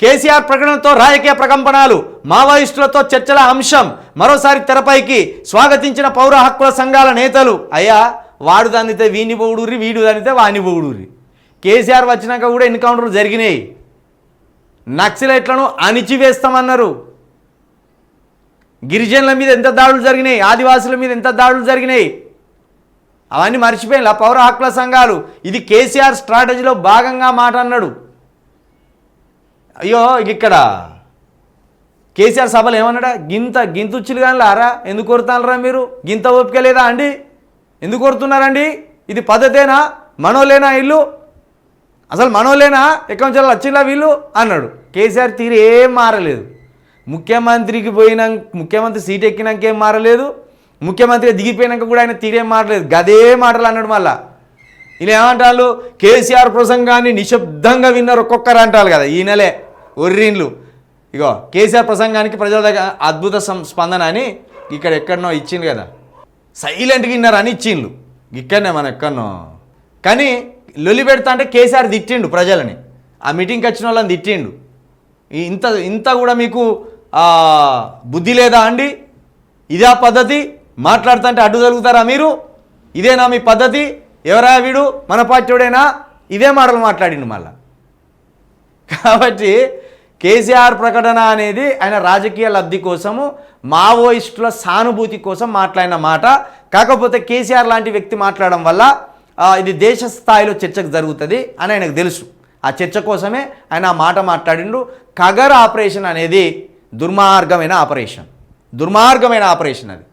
కేసీఆర్ ప్రకటనతో రాజకీయ ప్రకంపనలు మావోయిస్టులతో చర్చల అంశం మరోసారి తెరపైకి స్వాగతించిన పౌర హక్కుల సంఘాల నేతలు. అయ్యా వాడు దానితే వీని పొగుడూరి వీడు దానితే వాని పొగుడూరి కేసీఆర్ వచ్చినాక కూడా ఎన్కౌంటర్లు జరిగినాయి. నక్సలైట్లను అణిచివేస్తామన్నారు. గిరిజనుల మీద ఎంత దాడులు జరిగినాయి ఆదివాసుల మీద ఎంత దాడులు జరిగినాయి. అవన్నీ మర్చిపోయిన పౌర హక్కుల సంఘాలు. ఇది కేసీఆర్ స్ట్రాటజీలో భాగంగా మాట అన్నాడు అయ్యో ఇక్కడ. కేసీఆర్ సభలు ఏమన్నాడా? గింత గింతుచ్చులు కానీ లారా? ఎందుకు కొడుతున్నారా మీరు? గింత ఓపిక లేదా అండి? ఎందుకు కొడుతున్నారండి ఇది పద్ధతేనా? మనోలేనా ఇల్లు? అసలు మనోలేనా ఎక్కడి నుంచి వచ్చిందా వీళ్ళు? అన్నాడు. కేసీఆర్ తీరు ఏం మారలేదు. ముఖ్యమంత్రికి పోయినా ముఖ్యమంత్రి సీట్ ఎక్కినాక ఏం మారలేదు. ముఖ్యమంత్రి దిగిపోయినాక కూడా ఆయన తీరేం మారలేదు. గదే మాటలు అన్నాడు మళ్ళా. ఈయన ఏమంటారు? కేసీఆర్ ప్రసంగాన్ని నిశ్శబ్దంగా విన్నారు ఒక్కొక్కరు అంటారు కదా ఈ నెలే. ఒర్రీన్లు. ఇగో కేసీఆర్ ప్రసంగానికి ప్రజల దగ్గర అద్భుత స్పందన అని ఇక్కడ ఎక్కడనో ఇచ్చింది కదా. సైలెంట్గా విన్నారు అని ఇచ్చిండ్లు ఇక్కడనే మన ఎక్కడనో. కానీ లొలి పెడతా అంటే కేసీఆర్ తిట్టిండు ప్రజలని. ఆ మీటింగ్కి వచ్చిన వాళ్ళని తిట్టిండు. ఇంత ఇంత కూడా మీకు బుద్ధి లేదా అండి? ఇదే పద్ధతి? మాట్లాడుతుంటే అంటే అడ్డు జరుగుతారా మీరు? ఇదేనా మీ పద్ధతి? ఎవరా వీడు? మన పార్టీడేనా ఇదే మాటలు మాట్లాడిండు మళ్ళా. కాబట్టి కేసీఆర్ ప్రకటన అనేది ఆయన రాజకీయ లబ్ధి కోసము మావోయిస్టుల సానుభూతి కోసం మాట్లాడిన మాట. కాకపోతే కేసీఆర్ లాంటి వ్యక్తి మాట్లాడడం వల్ల ఇది దేశ స్థాయిలో చర్చకు జరుగుతుంది అని ఆయనకు తెలుసు. ఆ చర్చ కోసమే ఆయన ఆ మాట మాట్లాడిండు. కగర్ ఆపరేషన్ అనేది దుర్మార్గమైన ఆపరేషన్. దుర్మార్గమైన ఆపరేషన్ అది.